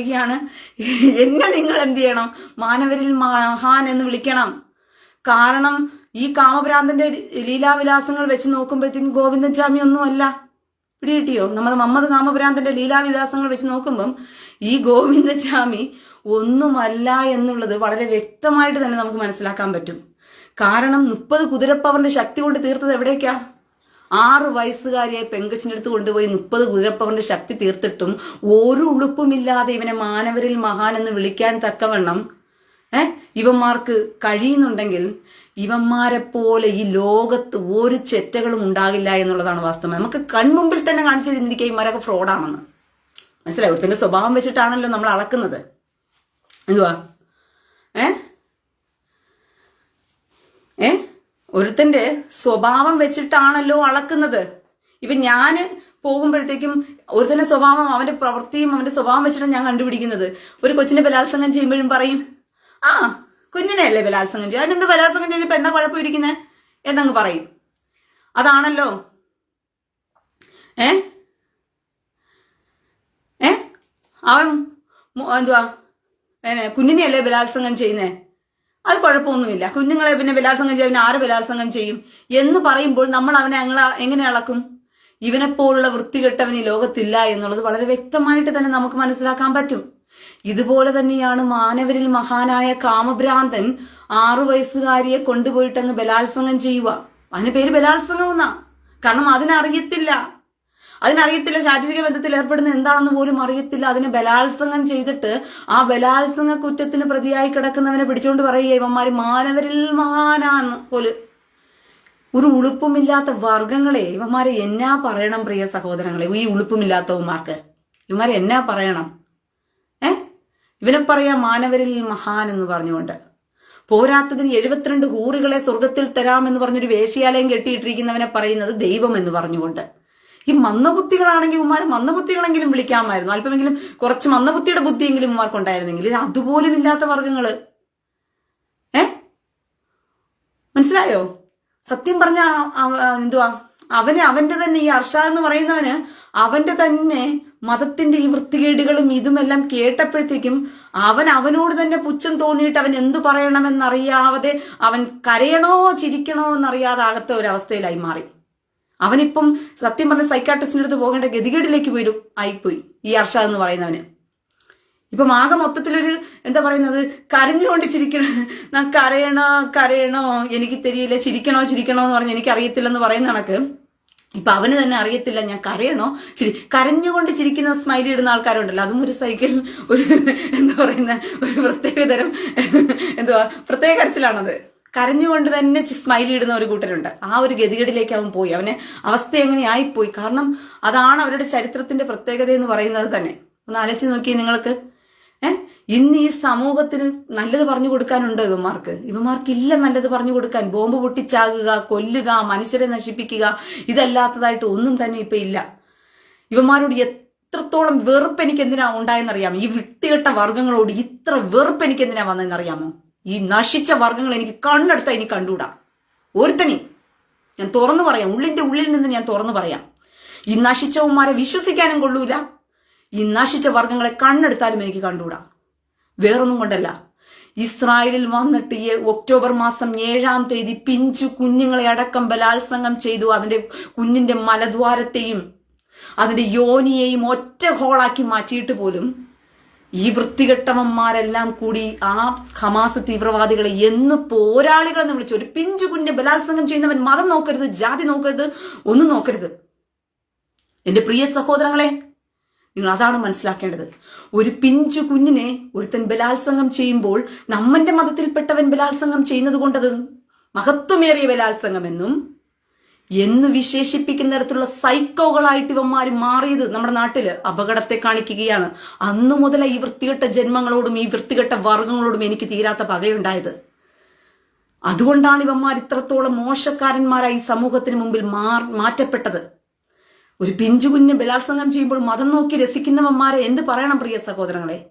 ാണ് എന്നെ നിങ്ങൾ എന്ത് ചെയ്യണം? മാനവരിൽ മഹാൻ എന്ന് വിളിക്കണം. കാരണം ഈ കാമഭ്രാന്തന്റെ ലീലാവിലാസങ്ങൾ വെച്ച് നോക്കുമ്പോഴത്തേക്കും ഗോവിന്ദൻ സ്വാമി ഒന്നുമല്ല പിടികിട്ടിയോ? നമ്മുടെ മമ്മദ് കാമഭ്രാന്തന്റെ ലീലാവിലാസങ്ങൾ വെച്ച് നോക്കുമ്പം ഈ ഗോവിന്ദ സ്വാമി ഒന്നുമല്ല എന്നുള്ളത് വളരെ വ്യക്തമായിട്ട് തന്നെ നമുക്ക് മനസ്സിലാക്കാൻ പറ്റും. കാരണം മുപ്പത് കുതിരപ്പവറിന്റെ ശക്തി കൊണ്ട് തീർത്തത് എവിടേക്കാ? ആറ് വയസ്സുകാരിയെ പെങ്കച്ചിന്റെ അടുത്ത് കൊണ്ടുപോയി മുപ്പത് കുതിരപ്പവന്റെ ശക്തി തീർത്തിട്ടും ഒരു ഉളുപ്പുമില്ലാതെ ഇവനെ മാനവരിൽ മഹാൻ എന്ന് വിളിക്കാൻ തക്കവണ്ണം ഏ ഇവന്മാർക്ക് കഴിയുന്നുണ്ടെങ്കിൽ ഇവന്മാരെ പോലെ ഈ ലോകത്ത് ഒരു ചെറ്റകളും ഉണ്ടാകില്ല എന്നുള്ളതാണ് വാസ്തവം. നമുക്ക് കൺമുമ്പിൽ തന്നെ കാണിച്ചു തന്നിരിക്കുക ഇവന്മാരൊക്കെ ഫ്രോഡാണെന്ന്. മനസ്സിലായി? ഒരുത്തിന്റെ സ്വഭാവം വെച്ചിട്ടാണല്ലോ നമ്മൾ അളക്കുന്നത്. എന്തുവാ? ഏ? ഏ? ഒരുത്തന്റെ സ്വഭാവം വെച്ചിട്ടാണല്ലോ അളക്കുന്നത്. ഇപ്പൊ ഞാൻ പോകുമ്പോഴത്തേക്കും ഒരുത്തന്റെ സ്വഭാവം അവന്റെ പ്രവൃത്തിയും അവന്റെ സ്വഭാവം വെച്ചിട്ടാണ് ഞാൻ കണ്ടുപിടിക്കുന്നത്. ഒരു കൊച്ചിനെ ബലാത്സംഗം ചെയ്യുമ്പോഴും പറയും ആ കുഞ്ഞിനെ അല്ലേ ബലാത്സംഗം ചെയ്യുക? അതിനെന്ത് ബലാത്സംഗം ചെയ്തപ്പോ എന്താ കുഴപ്പം ഇരിക്കുന്നത് എന്നങ്ങ് പറയും. അതാണല്ലോ. ഏ? ഏ? അവൻ എന്തുവാ? കുഞ്ഞിനെയല്ലേ ബലാത്സംഗം ചെയ്യുന്നേ? അത് കുഴപ്പമൊന്നുമില്ല. കുഞ്ഞുങ്ങളെ പിന്നെ ബലാത്സംഗം ചെയ്യാൻ ആര് ബലാത്സംഗം ചെയ്യും? എന്ന് പറയുമ്പോൾ നമ്മൾ അവനെ അങ്ങള എങ്ങനെ അളക്കും? ഇവനെപ്പോലുള്ള വൃത്തികെട്ടവൻ ഈ ലോകത്തില്ല എന്നുള്ളത് വളരെ വ്യക്തമായിട്ട് തന്നെ നമുക്ക് മനസ്സിലാക്കാൻ പറ്റും. ഇതുപോലെ തന്നെയാണ് മാനവരിൽ മഹാനായ കാമഭ്രാന്തൻ ആറു വയസ്സുകാരിയെ കൊണ്ടുപോയിട്ട് അങ്ങ് ബലാത്സംഗം ചെയ്യുക. അതിന് പേര് ബലാത്സംഗം എന്നാ. കാരണം അതിനറിയത്തില്ല. അതിനറിയത്തില്ല ശാരീരിക ബന്ധത്തിൽ ഏർപ്പെടുന്ന എന്താണെന്ന് പോലും അറിയത്തില്ല. അതിനെ ബലാത്സംഗം ചെയ്തിട്ട് ആ ബലാത്സംഗ കുറ്റത്തിന് പ്രതിയായി കിടക്കുന്നവനെ പിടിച്ചുകൊണ്ട് പറയുക ഇവന്മാര് മാനവരിൽ മഹാനാന്ന് പോലും. ഒരു ഉളുപ്പുമില്ലാത്ത വർഗങ്ങളെ ഇവന്മാരെ എന്നാ പറയണം പ്രിയ സഹോദരങ്ങളെ? ഈ ഉളുപ്പുമില്ലാത്തവന്മാർക്ക്. ഇവന്മാരെ എന്നാ പറയണം? ഏ? ഇവനെ പറയാ മാനവരിൽ മഹാൻ എന്ന് പറഞ്ഞുകൊണ്ട്. പോരാത്തതിന് എഴുപത്തിരണ്ട് ഹൂറികളെ സ്വർഗത്തിൽ തരാമെന്ന് പറഞ്ഞൊരു വേശ്യാലയം കെട്ടിയിട്ടിരിക്കുന്നവനെ പറയുന്നത് ദൈവം എന്ന് പറഞ്ഞുകൊണ്ട്. ഈ മന്ദബുദ്ധികളാണെങ്കിൽ ഉമ്മാരെ മന്ദബുദ്ധികളെങ്കിലും വിളിക്കാമായിരുന്നു. അല്പമെങ്കിലും കുറച്ച് മന്ദബുദ്ധിയുടെ ബുദ്ധിയെങ്കിലും ഉമ്മാർക്ക് ഉണ്ടായിരുന്നെങ്കിൽ ഇത് അതുപോലും ഇല്ലാത്ത വർഗങ്ങൾ ഏ? മനസ്സിലായോ? സത്യം പറഞ്ഞ എന്തുവാ? അവന് അവന്റെ തന്നെ ഈ അർഷ എന്ന് പറയുന്നവന് അവന്റെ തന്നെ മതത്തിന്റെ ഈ വൃത്തികേടുകളും ഇതുമെല്ലാം കേട്ടപ്പോഴത്തേക്കും അവൻ അവനോട് തന്നെ പുച്ഛം തോന്നിയിട്ട് അവൻ എന്തു പറയണമെന്നറിയാതെ അവൻ കരയണോ ചിരിക്കണോ എന്നറിയാതെ അകത്ത ഒരു അവസ്ഥയിലായി മാറി. അവനിപ്പം സത്യം പറഞ്ഞ സൈക്കാട്രിസ്റ്റിന്റെ അടുത്ത് പോകേണ്ട ഗതികേടിലേക്ക് പോയി ആയിപ്പോയി ഈ അർഷാദ് എന്ന് പറയുന്നവന്. ഇപ്പം ആകെ മൊത്തത്തിലൊരു എന്താ പറയുന്നത് കരഞ്ഞുകൊണ്ട് ചിരിക്കണം ഞാൻ കരയണോ കരയണോ എനിക്ക് തെരിയില്ല ചിരിക്കണോ ചിരിക്കണോ എന്ന് പറഞ്ഞ് എനിക്ക് അറിയത്തില്ലെന്ന് പറയുന്ന കണക്ക്. ഇപ്പൊ അവന് തന്നെ അറിയത്തില്ല ഞാൻ കരയണോ ചിരി കരഞ്ഞുകൊണ്ട് ചിരിക്കുന്ന സ്മൈലി ഇടുന്ന ആൾക്കാരുണ്ടല്ലോ അതും ഒരു സൈക്കിൾ ഒരു എന്താ പറയുന്ന ഒരു പ്രത്യേകതരം എന്തുവാ പ്രത്യേക കരച്ചിലാണത്. കരഞ്ഞുകൊണ്ട് തന്നെ സ്മൈൽ ഇടുന്ന ഒരു കൂട്ടരുണ്ട്. ആ ഒരു ഗതികേടിലേക്ക് അവൻ പോയി. അവന് അവസ്ഥ എങ്ങനെ ആയിപ്പോയി? കാരണം അതാണ് അവരുടെ ചരിത്രത്തിന്റെ പ്രത്യേകത എന്ന് പറയുന്നത് തന്നെ. ഒന്ന് ആലോചിച്ച് നോക്കി നിങ്ങൾക്ക്. ഏഹ് ഇന്ന് ഈ സമൂഹത്തിന് നല്ലത് പറഞ്ഞു കൊടുക്കാനുണ്ട് ഇവന്മാർക്ക്? ഇവന്മാർക്ക് ഇല്ല നല്ലത് പറഞ്ഞു കൊടുക്കാൻ. ബോംബ് പൊട്ടിച്ചാകുക കൊല്ലുക മനുഷ്യരെ നശിപ്പിക്കുക ഇതല്ലാത്തതായിട്ട് ഒന്നും തന്നെ ഇപ്പൊ ഇല്ല. ഇവന്മാരോട് എത്രത്തോളം വെറുപ്പ് എനിക്ക് എന്തിനാ ഉണ്ടായെന്നറിയാമോ? ഈ വൃത്തികെട്ട വർഗങ്ങളോട് ഇത്ര വെറുപ്പ് എനിക്ക് എന്തിനാ വന്നതെന്നറിയാമോ? ഈ നശിച്ച വർഗങ്ങൾ എനിക്ക് കണ്ണെടുത്താ ഇനി കണ്ടുകൂടാ. ഒരുത്തനി ഞാൻ തുറന്നു പറയാം. ഉള്ളിന്റെ ഉള്ളിൽ നിന്ന് ഞാൻ തുറന്നു പറയാം. ഈ നശിച്ചവന്മാരെ വിശ്വസിക്കാനും കൊള്ളൂല. ഈ നശിച്ച വർഗങ്ങളെ കണ്ണെടുത്താലും എനിക്ക് കണ്ടുകൂടാ. വേറൊന്നും കൊണ്ടല്ല. ഇസ്രായേലിൽ വന്നിട്ട് ഈ ഒക്ടോബർ മാസം ഏഴാം തീയതി പിഞ്ചു കുഞ്ഞുങ്ങളെ അടക്കം ബലാത്സംഗം ചെയ്തു. അതിന്റെ കുഞ്ഞിന്റെ മലദ്വാരത്തെയും അതിന്റെ യോനിയെയും ഒറ്റ ഹോളാക്കി മാറ്റിയിട്ട് പോലും ഈ വൃത്തികെട്ടവന്മാരെല്ലാം കൂടി ആ ഹമാസ് തീവ്രവാദികളെ എന്ന് പോരാളികളെന്ന് വിളിച്ചു ഒരു പിഞ്ചു കുഞ്ഞ് ബലാത്സംഗം ചെയ്യുന്നവൻ മതം നോക്കരുത് ജാതി നോക്കരുത് ഒന്നും നോക്കരുത്. എന്റെ പ്രിയ സഹോദരങ്ങളെ നിങ്ങൾ അതാണ് മനസ്സിലാക്കേണ്ടത്. ഒരു പിഞ്ചു കുഞ്ഞിനെ ഒരുത്തൻ ബലാത്സംഗം ചെയ്യുമ്പോൾ നമ്മന്റെ മതത്തിൽപ്പെട്ടവൻ ബലാത്സംഗം ചെയ്യുന്നത് കൊണ്ടത് മഹത്വമേറിയ ബലാത്സംഗമെന്നും എന്ന് വിശേഷിപ്പിക്കുന്ന തരത്തിലുള്ള സൈക്കോകളായിട്ട് ഇവന്മാർ മാറിയത് നമ്മുടെ നാട്ടിൽ അപകടത്തെ കാണിക്കുകയാണ്. അന്നു മുതൽ ഈ വൃത്തികെട്ട ജന്മങ്ങളോടും ഈ വൃത്തികെട്ട വർഗങ്ങളോടും എനിക്ക് തീരാത്ത പകയുണ്ടായത്. അതുകൊണ്ടാണ് ഇവന്മാർ ഇത്രത്തോളം മോശക്കാരന്മാരായി സമൂഹത്തിന് മുമ്പിൽ മാറ്റപ്പെട്ടത്. ഒരു പിഞ്ചു കുഞ്ഞ് ബലാത്സംഗം ചെയ്യുമ്പോൾ മതം നോക്കി രസിക്കുന്നവന്മാരെ എന്ത് പറയണം പ്രിയ സഹോദരങ്ങളെ?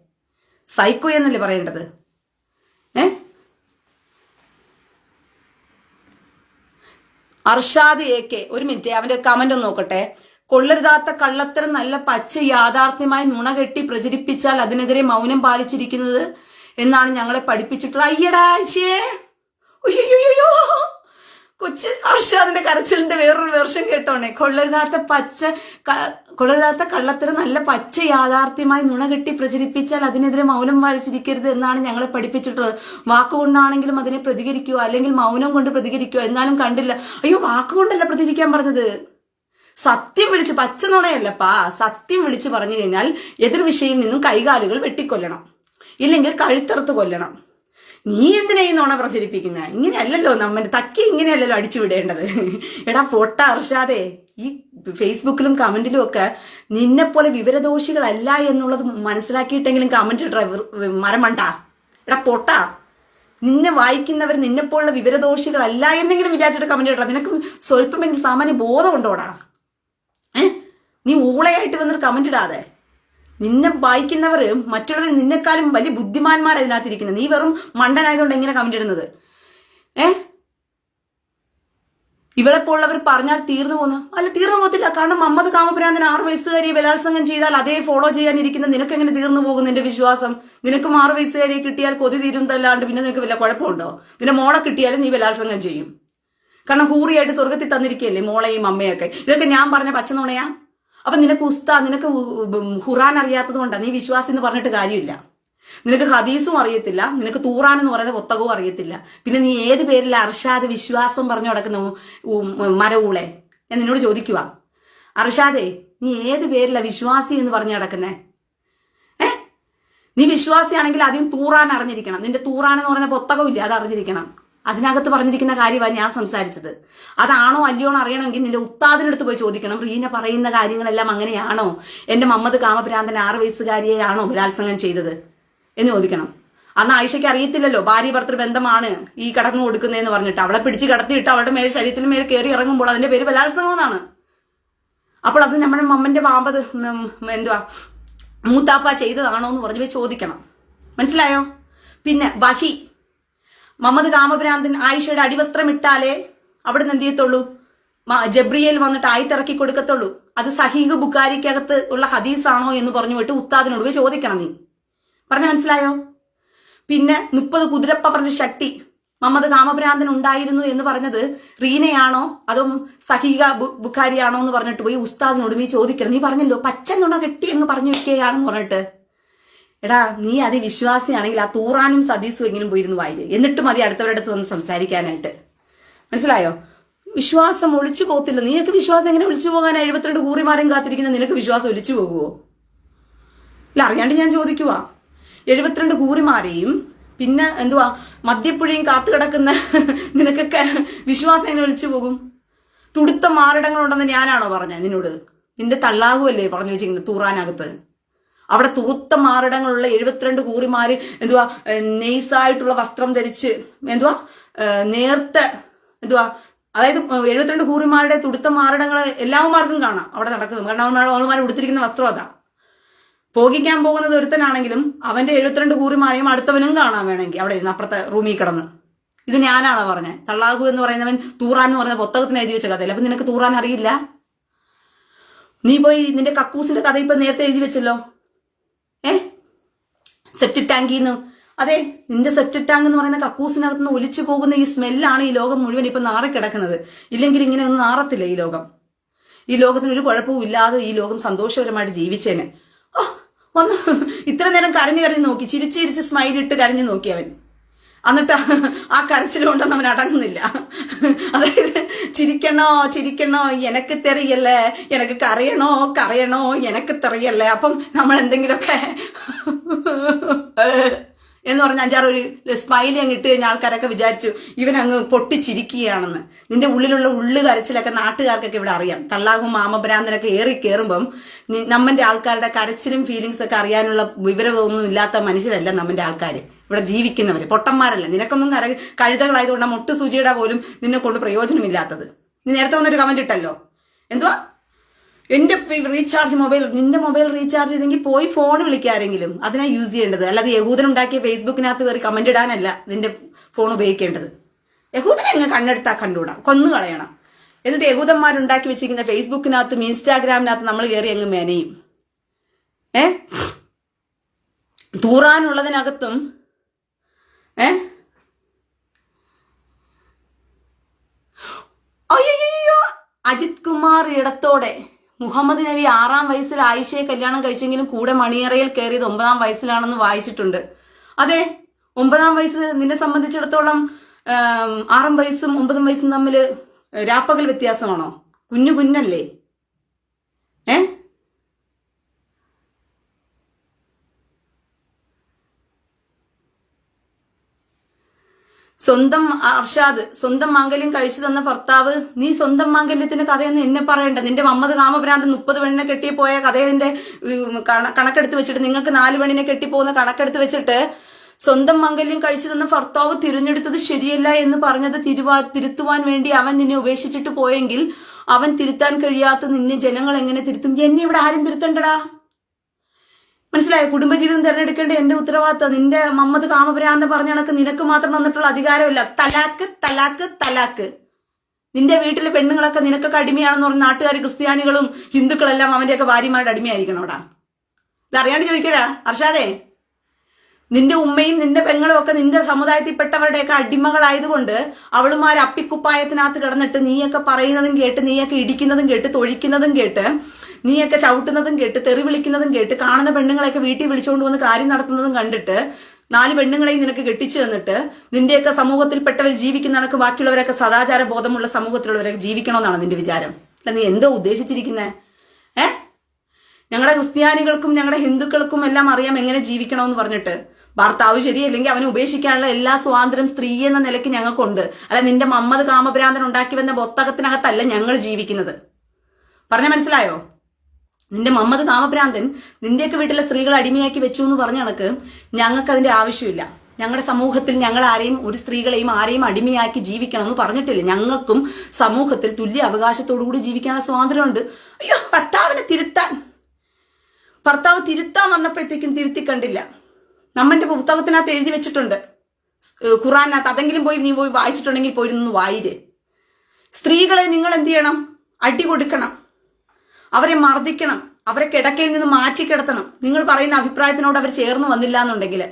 സൈക്കോ എന്നല്ലേ പറയേണ്ടത്? ഏ? അർഷാദ് എ കെ ഒരു മിനിറ്റ് അവന്റെ കമന്റ് ഒന്ന് നോക്കട്ടെ. കൊള്ളരുതാത്ത കള്ളത്തരം നല്ല പച്ച യാഥാർത്ഥ്യമായി നുണ കെട്ടി പ്രചരിപ്പിച്ചാൽ അതിനെതിരെ മൗനം പാലിച്ചിരിക്കുന്നത് എന്നാണ് ഞങ്ങളെ പഠിപ്പിച്ചിട്ടുള്ള അയ്യടാ ആഴ്ചയെ അയ്യോ കൊച്ചു അർഷാദിന്റെ കരച്ചിലിന്റെ വേറൊരു വേർഷൻ കേട്ടോണേ. കൊള്ളരുതാത്ത പച്ച കൊള്ളരുതാത്ത കള്ളത്തിന് നല്ല പച്ച യാഥാർത്ഥ്യമായി നുണ കെട്ടി പ്രചരിപ്പിച്ചാൽ അതിനെതിരെ മൗനം പാലിച്ചിരിക്കരുത് എന്നാണ് ഞങ്ങളെ പഠിപ്പിച്ചിട്ടുള്ളത്. വാക്കുകൊണ്ടാണെങ്കിലും അതിനെ പ്രതികരിക്കുക അല്ലെങ്കിൽ മൗനം കൊണ്ട് പ്രതികരിക്കുക എന്നാലും കണ്ടില്ല. അയ്യോ വാക്കുകൊണ്ടല്ല പ്രതികരിക്കാൻ പറഞ്ഞത്. സത്യം വിളിച്ച് പച്ച നുണയല്ലപ്പാ. സത്യം വിളിച്ച് പറഞ്ഞു കഴിഞ്ഞാൽ എതിർ വിഷയിൽ നിന്നും കൈകാലുകൾ വെട്ടിക്കൊല്ലണം. ഇല്ലെങ്കിൽ കഴുത്തറുത്ത് കൊല്ലണം. നീ എന്തിനാ ഈ നോണ പ്രചരിപ്പിക്കുന്ന? ഇങ്ങനെയല്ലല്ലോ നമ്മുടെ തക്കി ഇങ്ങനെയല്ലല്ലോ അടിച്ചു വിടേണ്ടത്. എടാ പൊട്ട അർഷാദേ. ഈ ഫേസ്ബുക്കിലും കമന്റിലും ഒക്കെ നിന്നെ പോലെ വിവരദോഷികളല്ല എന്നുള്ളത് മനസ്സിലാക്കിയിട്ടെങ്കിലും കമന്റ് ഡ്രൈവർ മരമണ്ട. എടാ പൊട്ട. നിന്നെ വായിക്കുന്നവർ നിന്നെപ്പോലുള്ള വിവരദോഷികളല്ല എന്നെങ്കിലും വിചാരിച്ചിട്ട് കമന്റ് ഇടണം നിനക്ക് സ്വല്പമെങ്കിലും സാമാന്യ ബോധമുണ്ടോടാ ഏ? നീ ഊളയായിട്ട് വന്നിട്ട് കമന്റ് ഇടാതെ. നിന്നെ വായിക്കുന്നവർ മറ്റുള്ളവർ നിന്നെക്കാളും വലിയ ബുദ്ധിമാന്മാർ അതിനകത്തിരിക്കുന്നത് നീ വെറും മണ്ടനായതുകൊണ്ട് എങ്ങനെ കമന്റ് ഇടുന്നത്? ഏ? ഇവളെ പോലുള്ളവർ പറഞ്ഞാൽ തീർന്നു പോന്നു. അല്ല തീർന്നു പോകത്തില്ല. കാരണം മമ്മദ് കാമപുരാന്തൻ ആറ് വയസ്സുകാരിയെ ബലാത്സംഗം ചെയ്താൽ അതേ ഫോളോ ചെയ്യാനിരിക്കുന്ന നിനക്ക് എങ്ങനെ തീർന്നു പോകും നിന്റെ വിശ്വാസം? നിനക്കും ആറ് വയസ്സുകാരിയെ കിട്ടിയാൽ കൊതി തീരുന്നതല്ലാണ്ട് പിന്നെ നിനക്ക് വല്ല കുഴപ്പമുണ്ടോ? നിന്റെ മോളെ കിട്ടിയാലും നീ ബലാത്സംഗം ചെയ്യും. കാരണം ഹൂറിയായിട്ട് സ്വർഗത്തിൽ തന്നിരിക്കുകയല്ലേ മോളെയും അമ്മയൊക്കെ? ഇതൊക്കെ ഞാൻ പറഞ്ഞ പച്ചനുണയാ? അപ്പൊ നിനക്ക് ഉസ്താ നിനക്ക് ഖുറാൻ അറിയാത്തത് കൊണ്ടാ നീ വിശ്വാസി എന്ന് പറഞ്ഞിട്ട് കാര്യമില്ല. നിനക്ക് ഹദീസും അറിയത്തില്ല നിനക്ക് തൂറാൻ എന്ന് പറയുന്ന പുസ്തകവും അറിയത്തില്ല. പിന്നെ നീ ഏത് പേരിൽ അർഷാദ് വിശ്വാസം പറഞ്ഞു കിടക്കുന്ന മരവൂളെ ഞാൻ നിന്നോട് ചോദിക്കുക അർഷാദേ നീ ഏത് പേരില വിശ്വാസി എന്ന് പറഞ്ഞു കിടക്കുന്നേ ഏ? നീ വിശ്വാസിയാണെങ്കിൽ ആദ്യം തൂറാൻ അറിഞ്ഞിരിക്കണം. നിന്റെ തൂറാൻ എന്ന് പറയുന്ന പുസ്തകമില്ല അത് അറിഞ്ഞിരിക്കണം. അതിനകത്ത് പറഞ്ഞിരിക്കുന്ന കാര്യമാണ് ഞാൻ സംസാരിച്ചത്. അതാണോ അല്ലയോന്ന് അറിയണമെങ്കിൽ നിന്റെ ഉത്താദിനടുത്ത് പോയി ചോദിക്കണം. റീന പറയുന്ന കാര്യങ്ങളെല്ലാം അങ്ങനെയാണോ? എന്റെ മമ്മത് കാമഭ്രാന്തൻ ആറ് വയസ്സുകാരിയെയാണോ ബലാത്സംഗം ചെയ്തത് എന്ന് ചോദിക്കണം. അന്ന് ആയിഷയ്ക്ക് അറിയത്തില്ലല്ലോ ഭാര്യ ഭർത്തൃ ബന്ധമാണ് ഈ കടന്നു കൊടുക്കുന്നതെന്ന് പറഞ്ഞിട്ട്. അവളെ പിടിച്ച് കടത്തിയിട്ട് അവളുടെ മേൽ ശരീരത്തിന് മേൽ കയറി ഇറങ്ങുമ്പോൾ അതിന്റെ പേര് ബലാത്സംഗം എന്നാണ്. അപ്പോൾ അത് നമ്മുടെ മമ്മന്റെ പാമ്പത് എന്തുവാ മൂത്താപ്പ ചെയ്തതാണോ എന്ന് പറഞ്ഞ് പോയി ചോദിക്കണം. മനസ്സിലായോ? പിന്നെ വഹി മമ്മദ് കാമഭ്രാന്തൻ ആയിഷയുടെ അടിവസ്ത്രം ഇട്ടാലേ അവിടുന്ന് എന്ത് ചെയ്യത്തുള്ളൂ? ജബ്രിയയിൽ വന്നിട്ട് ആയിത്തിറക്കി കൊടുക്കത്തുള്ളൂ. അത് സഹീഹ് ബുക്കാരിക്കകത്ത് ഉള്ള ഹദീസാണോ എന്ന് പറഞ്ഞു വിട്ട് ഉത്താദിനോട് പോയി ചോദിക്കണം നീ. പറഞ്ഞ മനസ്സിലായോ? പിന്നെ മുപ്പത് കുതിരപ്പവറിന്റെ ശക്തി. മമ്മദ് കാമഭ്രാന്തൻ ഉണ്ടായിരുന്നു എന്ന് പറഞ്ഞത് റീനയാണോ? അതും സഹീഹ ബുഖാരിയാണോ എന്ന് പറഞ്ഞിട്ട് പോയി ഉസ്താദിനോട് നീ ചോദിക്കണം. നീ പറഞ്ഞല്ലോ പച്ചനുണ കെട്ടി അങ്ങ് പറഞ്ഞു വെക്കുകയാണെന്ന് പറഞ്ഞിട്ട്. എടാ നീ അതി വിശ്വാസിയാണെങ്കിൽ ആ തൂറാനും സതീസും എങ്കിലും പോയിരുന്നു വായിൽ. എന്നിട്ട് മതി അടുത്തവരുടെ അടുത്ത് വന്ന് സംസാരിക്കാനായിട്ട്. മനസ്സിലായോ? വിശ്വാസം ഒളിച്ചു പോകത്തില്ല. നീയൊക്കെ വിശ്വാസം എങ്ങനെ ഒളിച്ചു പോകാൻ എഴുപത്തിരണ്ട് കൂറിമാരും കാത്തിരിക്കുന്ന നിനക്ക് വിശ്വാസം ഒലിച്ചു പോകുമോ ഇല്ല അറിയാണ്ട് ഞാൻ ചോദിക്കുക എഴുപത്തിരണ്ട് കൂറിമാരെയും പിന്നെ എന്തുവാ? മദ്യപ്പുഴയും കാത്തു കിടക്കുന്ന നിനക്കൊക്കെ വിശ്വാസം എങ്ങനെ ഒളിച്ചു പോകും? തുടുത്ത മാറിടങ്ങളുണ്ടെന്ന് ഞാനാണോ പറഞ്ഞത് നിന്നോട്? നിന്റെ തള്ളാകുമല്ലേ പറഞ്ഞു വെച്ചിരിക്കുന്നത് തൂറാനകത്ത്? അവിടെ തൂത്ത മാറിടങ്ങളുള്ള എഴുപത്തിരണ്ട് കൂറിമാര് എന്തുവാ നെയ്സായിട്ടുള്ള വസ്ത്രം ധരിച്ച് എന്തുവാ നേർത്ത എന്തുവാ അതായത് എഴുപത്തിരണ്ട് കൂറിമാരുടെ തുടുത്ത മാറിടങ്ങൾ എല്ലാവന്മാർക്കും കാണാം അവിടെ നടക്കുന്നത്. കാരണം അവന്മാർ ഉടുത്തിരിക്കുന്ന വസ്ത്രം അതാ. പോകിക്കാൻ പോകുന്നത് ഒരുത്തനാണെങ്കിലും അവന്റെ എഴുപത്തിരണ്ട് കൂറിമാരെയും അടുത്തവനും കാണാൻ വേണമെങ്കിൽ അവിടെ ഇരുന്ന് അപ്പുറത്തെ റൂമിൽ കിടന്ന്. ഇത് ഞാനാണോ പറഞ്ഞത് തള്ളാഹു എന്ന് പറയുന്നവൻ തൂറാൻ എന്ന് പറയുന്ന പുസ്തകത്തിന് എഴുതി വെച്ച കഥയില്ല? അപ്പൊ നിനക്ക് തൂറാൻ അറിയില്ല? നീ പോയി നിന്റെ കക്കൂസിന്റെ കഥ ഇപ്പൊ നേരത്തെ എഴുതി വെച്ചല്ലോ? ഏ? സെപ്റ്റിക് ടാങ്കിൽ നിന്ന് അതെ നിന്റെ സെപ്റ്റിക് ടാങ്ക് എന്ന് പറയുന്ന കക്കൂസിനകത്ത് നിന്ന് ഒലിച്ചു പോകുന്ന ഈ സ്മെല്ലാണ് ഈ ലോകം മുഴുവൻ ഇപ്പൊ നാറിക്കിടക്കുന്നത്. ഇല്ലെങ്കിൽ ഇങ്ങനെ ഒന്നും നാറത്തില്ല ഈ ലോകം. ഈ ലോകത്തിന് ഒരു കുഴപ്പവും ഇല്ലാതെ ഈ ലോകം സന്തോഷകരമായിട്ട് ജീവിച്ചേനെ. ഒന്ന് ഇത്ര നേരം കരഞ്ഞു കരഞ്ഞു നോക്കി. ചിരിച്ച് ചിരിച്ച് സ്മൈൽ ഇട്ട് കരഞ്ഞു നോക്കി അവൻ. എന്നിട്ട് ആ കരച്ചിലുകൊണ്ടൊന്നും അവൻ അടങ്ങുന്നില്ല. അതായത് ചിരിക്കണോ ചിരിക്കണോ എനക്ക് തെറിയല്ലേ എനക്ക് കറിയണോ കറിയണോ എനക്ക് തെറിയല്ലേ. അപ്പം നമ്മൾ എന്തെങ്കിലുമൊക്കെ എന്ന് പറഞ്ഞ അഞ്ചാറ് ഒരു സ്മൈൽ അങ്ങ് ഇട്ട് കഴിഞ്ഞ ആൾക്കാരൊക്കെ വിചാരിച്ചു ഇവൻ അങ്ങ് പൊട്ടിച്ചിരിക്കുകയാണെന്ന്. നിന്റെ ഉള്ളിലുള്ള ഉള്ളു കരച്ചിലൊക്കെ നാട്ടുകാർക്കൊക്കെ ഇവിടെ അറിയാം. തള്ളാകും മാമഭ്രാന്തനൊക്കെ ഏറി കയറുമ്പം നമ്മന്റെ ആൾക്കാരുടെ കരച്ചിലും ഫീലിങ്സ് ഒക്കെ അറിയാനുള്ള വിവരമൊന്നും ഇല്ലാത്ത മനുഷ്യരല്ല നമ്മന്റെ ആൾക്കാർ ഇവിടെ ജീവിക്കുന്നവര്. പൊട്ടന്മാരല്ല. നിനക്കൊന്നും കര കഴുതകളായതുകൊണ്ട് മുട്ടു സൂചിയുടെ പോലും നിന്നെ കൊണ്ട് പ്രയോജനമില്ലാത്തത്. നീ നേരത്തെ വന്നൊരു കമന്റ് ഇട്ടല്ലോ. എന്തുവാ? എന്റെ റീചാർജ് മൊബൈൽ നിന്റെ മൊബൈൽ റീചാർജ് ചെയ്തെങ്കിൽ പോയി ഫോൺ വിളിക്കാരെങ്കിലും അതിനാ യൂസ് ചെയ്യേണ്ടത്. അല്ലാതെ യഹൂദൻ ഉണ്ടാക്കിയ ഫേസ്ബുക്കിനകത്ത് കയറി കമന്റ് ഇടാനല്ല നിന്റെ ഫോൺ ഉപയോഗിക്കേണ്ടത്. യഹൂദനെ അങ്ങ് കണ്ണെടുത്താ കണ്ടുകൂടാ. കൊന്നു കളയണം. എന്നിട്ട് യഹൂദന്മാരുണ്ടാക്കി വെച്ചിരിക്കുന്ന ഫേസ്ബുക്കിനകത്തും ഇൻസ്റ്റാഗ്രാമിനകത്തും നമ്മൾ കയറി അങ്ങ് മേനയും. ഏ? തൂറാനുള്ളതിനകത്തും ഏ? അയ്യോ അജിത് കുമാർ ഇടത്തോടെ മുഹമ്മദ് നബി ആറാം വയസ്സിൽ ആയിഷയെ കല്യാണം കഴിച്ചെങ്കിലും കൂടെ മണിയറയിൽ കയറിയത് ഒമ്പതാം വയസ്സിലാണെന്ന് വായിച്ചിട്ടുണ്ട്. അതെ ഒമ്പതാം വയസ്സ് നിന്നെ സംബന്ധിച്ചിടത്തോളം ആറാം വയസ്സും ഒമ്പതും വയസ്സും തമ്മിൽ രാപ്പകൽ വ്യത്യാസമാണോ? കുഞ്ഞു കുഞ്ഞല്ലേ? ഏ? സ്വന്തം അർഷാദ് സ്വന്തം മാംഗല്യം കഴിച്ചു തന്ന ഭർത്താവ് നീ സ്വന്തം മാംഗല്യത്തിന്റെ കഥയൊന്നും എന്നെ പറയണ്ട. നിന്റെ മമ്മത് കാമഭ്രാന്തൻ മുപ്പത് പെണ്ണിനെ കെട്ടി പോയ കഥയതിന്റെ കണക്കെടുത്ത് വെച്ചിട്ട് നിങ്ങൾക്ക് നാല് പെണ്ണിനെ കെട്ടിപ്പോകുന്ന കണക്കെടുത്ത് വെച്ചിട്ട് സ്വന്തം മാംഗല്യം കഴിച്ചു തന്ന ഭർത്താവ് തിരഞ്ഞെടുത്തത് ശരിയല്ല എന്ന് പറഞ്ഞത് തിരുവാ തിരുത്തുവാൻ വേണ്ടി അവൻ നിന്നെ ഉപേക്ഷിച്ചിട്ട് പോയെങ്കിൽ അവൻ തിരുത്താൻ കഴിയാത്ത നിന്നെ ജനങ്ങൾ എങ്ങനെ തിരുത്തും? എന്നെ ഇവിടെ ആരും തിരുത്തണ്ടടാ. മനസ്സിലായോ? കുടുംബജീവിതം തിരഞ്ഞെടുക്കേണ്ട എന്റെ ഉത്തരവാദിത്തം നിന്റെ മമ്മദ് കാമപുരാന്ന് പറഞ്ഞ കണക്ക് നിനക്ക് മാത്രം തന്നിട്ടുള്ള അധികാരമില്ല. തലാക്ക് തലാക്ക് തലാക്ക്. നിന്റെ വീട്ടിലെ പെണ്ണുങ്ങളൊക്കെ നിനക്കൊക്കെ അടിമയാണെന്ന് പറഞ്ഞ നാട്ടുകാർ ക്രിസ്ത്യാനികളും ഹിന്ദുക്കളെല്ലാം അവന്റെയൊക്കെ ഭാര്യമാരുടെ അടിമയായിരിക്കണോടാ ഇത് അറിയാണ്ട് ചോദിക്കടാ അർഷാദേ നിന്റെ ഉമ്മയും നിന്റെ പെങ്ങളും ഒക്കെ നിന്റെ സമുദായത്തിൽപ്പെട്ടവരുടെയൊക്കെ അടിമകളായതുകൊണ്ട് അവളുമാർ അപ്പിക്കുപ്പായത്തിനകത്ത് കിടന്നിട്ട് നീയൊക്കെ പറയുന്നതും കേട്ട് നീയൊക്കെ ഇടിക്കുന്നതും കേട്ട് തൊഴിക്കുന്നതും കേട്ട് നീയൊക്കെ ചവിട്ടുന്നതും കേട്ട് തെറി വിളിക്കുന്നതും കേട്ട് കാണുന്ന പെണ്ണുങ്ങളെയൊക്കെ വീട്ടിൽ വിളിച്ചുകൊണ്ട് വന്ന് കാര്യം നടത്തുന്നതും കണ്ടിട്ട് നാല് പെണ്ണുങ്ങളെയും നിനക്ക് കെട്ടിച്ചു തന്നിട്ട് നിന്റെയൊക്കെ സമൂഹത്തിൽപ്പെട്ടവർ ജീവിക്കുന്ന നടക്ക് ബാക്കിയുള്ളവരൊക്കെ സദാചാര ബോധമുള്ള സമൂഹത്തിലുള്ളവരൊക്കെ ജീവിക്കണമെന്നാണ് നിന്റെ വിചാരം? അല്ല നീ എന്തോ ഉദ്ദേശിച്ചിരിക്കുന്നേ? ഏ? ഞങ്ങളുടെ ക്രിസ്ത്യാനികൾക്കും ഞങ്ങളുടെ ഹിന്ദുക്കൾക്കും എല്ലാം അറിയാം എങ്ങനെ ജീവിക്കണമെന്ന് പറഞ്ഞിട്ട്. ഭർത്താവ് ശരിയല്ലെങ്കിൽ അവനെ ഉപേക്ഷിക്കാനുള്ള എല്ലാ സ്വാതന്ത്ര്യം സ്ത്രീ എന്ന നിലയ്ക്ക് ഞങ്ങൾക്കുണ്ട്. അല്ല നിന്റെ മമ്മത് കാമഭ്രാന്തൻ ഉണ്ടാക്കി വന്ന ബൊത്തകത്തിനകത്തല്ല ഞങ്ങൾ ജീവിക്കുന്നത്. പറഞ്ഞ മനസ്സിലായോ? നിന്റെ മമ്മത് കാമഭ്രാന്തൻ നിന്റെയൊക്കെ വീട്ടിലെ സ്ത്രീകൾ അടിമയാക്കി വെച്ചു എന്ന് പറഞ്ഞ കണക്ക് ഞങ്ങൾക്ക് അതിന്റെ ആവശ്യമില്ല. ഞങ്ങളുടെ സമൂഹത്തിൽ ഞങ്ങൾ ആരെയും ഒരു സ്ത്രീകളെയും ആരെയും അടിമയാക്കി ജീവിക്കണം എന്ന് പറഞ്ഞിട്ടില്ല. ഞങ്ങൾക്കും സമൂഹത്തിൽ തുല്യ അവകാശത്തോടു കൂടി ജീവിക്കാനുള്ള സ്വാതന്ത്ര്യമുണ്ട്. അയ്യോ ഭർത്താവിനെ തിരുത്താൻ. ഭർത്താവ് തിരുത്താൻ വന്നപ്പോഴത്തേക്കും തിരുത്തി കണ്ടില്ല. നമ്മന്റെ പുസ്തകത്തിനകത്ത് എഴുതി വെച്ചിട്ടുണ്ട്. ഖുറാനകത്ത്. അതെങ്കിലും പോയി നീ പോയി വായിച്ചിട്ടുണ്ടെങ്കിൽ പോയിരുന്നു വായിര്. സ്ത്രീകളെ നിങ്ങൾ എന്ത് ചെയ്യണം? അടി കൊടുക്കണം. അവരെ മർദ്ദിക്കണം. അവരെ കിടക്കയിൽ നിന്ന് മാറ്റി കിടത്തണം. നിങ്ങൾ പറയുന്ന അഭിപ്രായത്തിനോട് അവർ ചേർന്ന് വന്നില്ല എന്നുണ്ടെങ്കിൽ.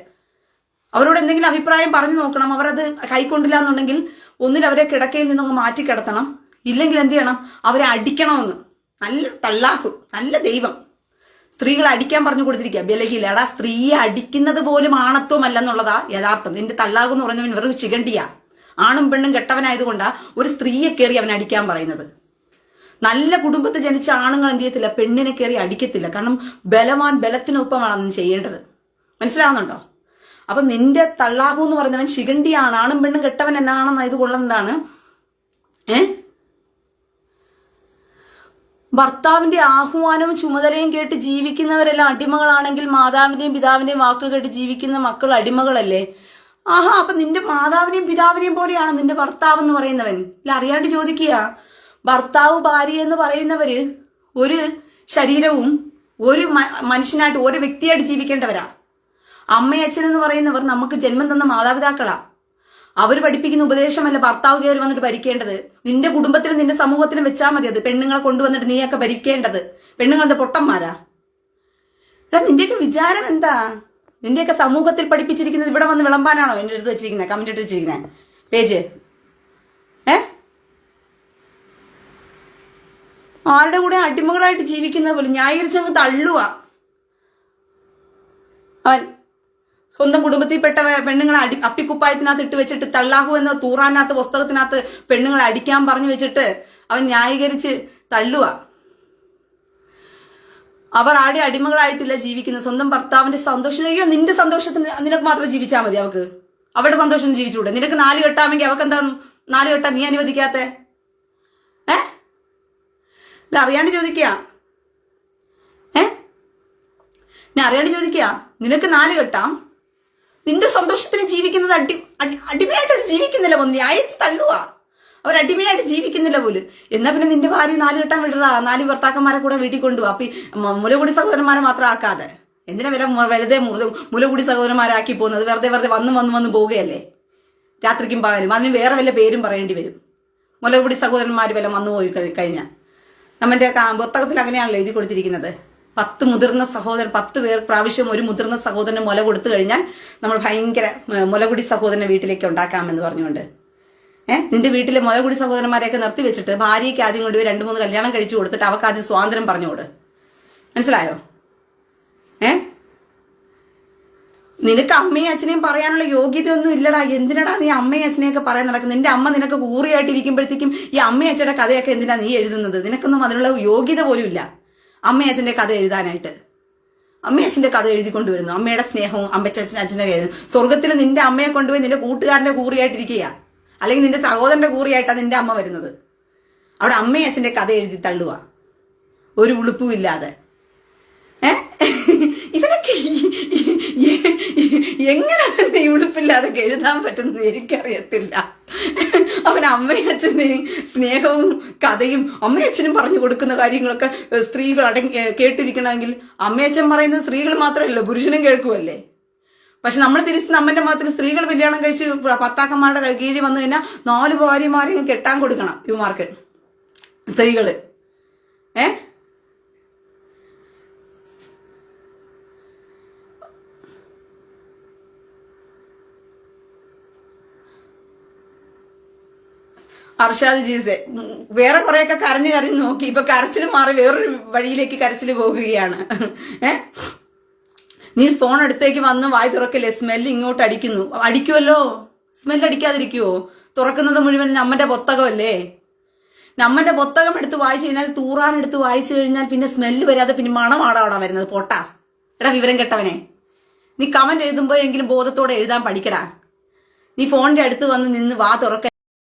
അവരോട് എന്തെങ്കിലും അഭിപ്രായം പറഞ്ഞു നോക്കണം. അവരത് കൈക്കൊണ്ടില്ല എന്നുണ്ടെങ്കിൽ ഒന്നിൽ അവരെ കിടക്കയിൽ നിന്നൊന്ന് മാറ്റി കിടത്തണം. ഇല്ലെങ്കിൽ എന്ത് ചെയ്യണം? അവരെ അടിക്കണമെന്ന്. നല്ല തള്ളാഹു. നല്ല ദൈവം. സ്ത്രീകളെ അടിക്കാൻ പറഞ്ഞു കൊടുത്തിരിക്കുക. ബലഹിൽ എടാ സ്ത്രീയെ അടിക്കുന്നത് പോലും ആണത്വമല്ലെന്നുള്ളതാ യഥാർത്ഥം. നിന്റെ തള്ളാഹു എന്ന് പറഞ്ഞവൻ വെറും ചികണ്ടിയാ. ആണും പെണ്ണും കെട്ടവനായതുകൊണ്ടാ ഒരു സ്ത്രീയെ കയറി അവൻ അടിക്കാൻ പറയുന്നത്. നല്ല കുടുംബത്തിൽ ജനിച്ച ആണുങ്ങൾ എന്ത് ചെയ്യത്തില്ല? പെണ്ണിനെ കയറി അടിക്കത്തില്ല. കാരണം ബലവാൻ ബലത്തിനൊപ്പമാണ് അന്ന് ചെയ്യേണ്ടത്. മനസ്സിലാവുന്നുണ്ടോ? അപ്പൊ നിന്റെ തള്ളാഹു എന്ന് പറയുന്നവൻ ശിഖണ്ഡിയാണ്. ആണും പെണ്ണും കെട്ടവൻ എന്നാണെന്ന് ഇത് കൊള്ളുന്നതാണ് ഏ? ഭർത്താവിന്റെ ആഹ്വാനവും ചുമതലയും കേട്ട് ജീവിക്കുന്നവരെല്ലാം അടിമകളാണെങ്കിൽ മാതാവിന്റെയും പിതാവിന്റെയും വാക്കുകൾ കേട്ട് ജീവിക്കുന്ന മക്കൾ അടിമകളല്ലേ? ആഹാ അപ്പൊ നിന്റെ മാതാവിനെയും പിതാവിനെയും പോലെയാണ് നിന്റെ ഭർത്താവ് എന്ന് പറയുന്നവൻ. ഇല്ല അറിയാണ്ട് ചോദിക്കുക. ഭർത്താവ് ഭാര്യ എന്ന് പറയുന്നവര് ഒരു ശരീരവും ഒരു മനുഷ്യനായിട്ട് ഒരു വ്യക്തിയായിട്ട് ജീവിക്കേണ്ടവരാ. അമ്മയച്ഛൻ എന്ന് പറയുന്നവർ നമുക്ക് ജന്മം തന്ന മാതാപിതാക്കളാ. അവർ പഠിപ്പിക്കുന്ന ഉപദേശമല്ല ഭർത്താവ് കയറി വന്നിട്ട് ഭരിക്കേണ്ടത്. നിന്റെ കുടുംബത്തിലും നിന്റെ സമൂഹത്തിലും വെച്ചാൽ മതി അത്. പെണ്ണുങ്ങളെ കൊണ്ടുവന്നിട്ട് നീയൊക്കെ ഭരിക്കേണ്ടത്. പെണ്ണുങ്ങളെന്താ പൊട്ടന്മാരാ? എടാ നിന്റെയൊക്കെ വിചാരം എന്താ? നിന്റെയൊക്കെ സമൂഹത്തിൽ പഠിപ്പിച്ചിരിക്കുന്നത് ഇവിടെ വന്ന് വിളമ്പാനാണോ? എന്റെ അടുത്ത് വെച്ചിരിക്കുന്നത് കമന്റ് ഇട്ട് വെച്ചിരിക്കുന്നത് പേജ്. ഏ? ആരുടെ കൂടെ അടിമകളായിട്ട് ജീവിക്കുന്ന പോലും ന്യായീകരിച്ചങ്ങ് തള്ളുക അവൻ സ്വന്തം കുടുംബത്തിൽപ്പെട്ട പെണ്ണുങ്ങളെ അടി അപ്പിക്കുപ്പായത്തിനകത്ത് ഇട്ട് വെച്ചിട്ട് തള്ളാഹു എന്ന തൂറാനകത്ത് പുസ്തകത്തിനകത്ത് പെണ്ണുങ്ങളെ അടിക്കാൻ പറഞ്ഞു വെച്ചിട്ട് അവൻ ന്യായീകരിച്ച് തള്ളുക അവർ ആടെ അടിമകളായിട്ടില്ല ജീവിക്കുന്നത് സ്വന്തം ഭർത്താവിന്റെ സന്തോഷം. അയ്യോ നിന്റെ സന്തോഷത്തിന് നിനക്ക് മാത്രം ജീവിച്ചാൽ മതി അവക്ക്. അവരുടെ സന്തോഷം ജീവിച്ചുകൂടെ. നിനക്ക് നാല് കെട്ടാമെങ്കിൽ അവക്ക് എന്താ നാല് കെട്ടാ നീ അനുവദിക്കാത്ത? ഏ? ഇല്ല അറിയാണ്ട് ചോദിക്കുക ഏ? ഞാൻ അറിയാണ്ട് ചോദിക്കുക നിനക്ക് നാല് കെട്ടാം. നിന്റെ സന്തോഷത്തിന് ജീവിക്കുന്നത് അടി അടി അടിമയായിട്ട് ജീവിക്കുന്നില്ല പോലും അയച്ച് തള്ളുക അടിമയായിട്ട് ജീവിക്കുന്നില്ല പോലും. എന്നാ പിന്നെ നിന്റെ ഭാര്യ നാല് കെട്ടാൻ വിടറാ നാല് ഭർത്താക്കന്മാരെ കൂടെ വീട്ടിൽ കൊണ്ടുപോവാ അപ്പൊ മുലകുടി സഹോദരന്മാരെ മാത്രം ആക്കാതെ. എന്തിനാ വില വെറുതെ മുലകുടി സഹോദരന്മാരാക്കി പോകുന്നത്? വെറുതെ വെറുതെ വന്ന് വന്ന് വന്ന് പോവുകയല്ലേ രാത്രിക്കും പകലും. അതിന് വേറെ വല്ല പേരും പറയേണ്ടി വരും. മുലകുടി സഹോദരന്മാർ വല്ല വന്നു പോയി കഴി- കഴിഞ്ഞാൽ നമ്മുടെ പുസ്തകത്തിൽ അങ്ങനെയാണല്ലോ എഴുതി കൊടുത്തിരിക്കുന്നത്. പത്ത് മുതിർന്ന സഹോദരൻ പത്ത് പേർ പ്രാവശ്യം ഒരു മുതിർന്ന സഹോദരന് മുല കൊടുത്തു കഴിഞ്ഞാൽ നമ്മൾ ഭയങ്കര മുലകുടി സഹോദരനെ വീട്ടിലേക്ക് ഉണ്ടാക്കാമെന്ന് പറഞ്ഞുകൊണ്ട്. ഏഹ് നിന്റെ വീട്ടിലെ മുലകുടി സഹോദരന്മാരെയൊക്കെ നിർത്തി വെച്ചിട്ട് ഭാര്യയ്ക്ക് ആദ്യം കൊണ്ടുപോയി രണ്ട് മൂന്ന് കല്യാണം കഴിച്ചു കൊടുത്തിട്ട് അവർക്ക് ആദ്യം സ്വാതന്ത്ര്യം പറഞ്ഞുകൊടു. മനസ്സിലായോ? ഏ? നിനക്ക് അമ്മയും അച്ഛനെയും പറയാനുള്ള യോഗ്യതയൊന്നും ഇല്ലടാ. എന്തിനടാ നീ അമ്മയും അച്ഛനെയൊക്കെ പറയാൻ നടക്കുന്നത് നിന്റെ അമ്മ നിനക്ക് കൂറിയായിട്ടിരിക്കുമ്പോഴത്തേക്കും ഈ അമ്മയും അച്ഛയുടെ കഥയൊക്കെ എന്തിനാ നീ എഴുതുന്നത്? നിനക്കൊന്നും അതിനുള്ള യോഗ്യത പോലും ഇല്ല. അമ്മയും അച്ഛന്റെ കഥ എഴുതാനായിട്ട്. അമ്മയും അച്ഛന്റെ കഥ എഴുതിക്കൊണ്ടുവരുന്നു. അമ്മയുടെ സ്നേഹവും അമ്മച്ചച്ഛൻ അച്ഛന്റെ എഴുതുന്നു സ്വർഗത്തിൽ നിന്റെ അമ്മയെ കൊണ്ടുപോയി നിന്റെ കൂട്ടുകാരന്റെ കൂറിയായിട്ടിരിക്കുക അല്ലെങ്കിൽ നിന്റെ സഹോദരന്റെ കൂറിയായിട്ടാണ് നിന്റെ അമ്മ വരുന്നത്. അവിടെ അമ്മയും അച്ഛന്റെ കഥ എഴുതി തള്ളുക ഒരു ഉളുപ്പും ഇല്ലാതെ. ഏ? ഇവനൊക്കെ എങ്ങനെ തന്നെ ഉടുപ്പില്ലാതെ എഴുതാൻ പറ്റുന്നത് എനിക്കറിയത്തില്ല. അവൻ അമ്മയും അച്ഛനെയും സ്നേഹവും കഥയും അമ്മയച്ഛനും പറഞ്ഞു കൊടുക്കുന്ന കാര്യങ്ങളൊക്കെ ഏഹ്, സ്ത്രീകൾ അടങ്ങി ഏഹ്, കേട്ടിരിക്കണമെങ്കിൽ അമ്മയച്ഛൻ പറയുന്നത് സ്ത്രീകൾ മാത്രമല്ല പുരുഷനും കേൾക്കുമല്ലേ പക്ഷെ നമ്മൾ തിരിച്ച് നമ്മന്റെ മതത്തിൽ സ്ത്രീകൾ കല്യാണം കഴിച്ച് പത്താക്കന്മാരുടെ കീഴിൽ വന്നു കഴിഞ്ഞാൽ നാല് ഭാര്യമാരെയും കെട്ടാൻ കൊടുക്കണം ഇവമാർക്ക് സ്ത്രീകൾ. ഏ? അർഷാദ് ജീസെ വേറെ കുറെയൊക്കെ കരഞ്ഞു കരഞ്ഞു നോക്കി. ഇപ്പൊ കരച്ചിൽ മാറി വേറൊരു വഴിയിലേക്ക് കരച്ചിൽ പോകുകയാണ്. ഏ? നീ സ്പോൺ അടുത്തേക്ക് വന്ന് വായി തുറക്കല്ലേ? സ്മെല്ല് ഇങ്ങോട്ട് അടിക്കുന്നു. അടിക്കുമല്ലോ സ്മെല്ല് അടിക്കാതിരിക്കുവോ? തുറക്കുന്നത് മുഴുവൻ നമ്മന്റെ പൊത്തകമല്ലേ? നമ്മന്റെ പൊത്തകം എടുത്ത് വായിച്ചു കഴിഞ്ഞാൽ തൂറാൻ എടുത്ത് വായിച്ചു കഴിഞ്ഞാൽ പിന്നെ സ്മെല്ല് വരാതെ പിന്നെ മണമാണ് അവിടെ വരുന്നത്? പൊട്ടാ. എടാ വിവരം കെട്ടവനെ. നീ കമന്റ് എഴുതുമ്പോഴെങ്കിലും ബോധത്തോടെ എഴുതാൻ പഠിക്കടാ. നീ ഫോണിന്റെ അടുത്ത് വന്ന് നിന്ന് വാ തുറക്ക.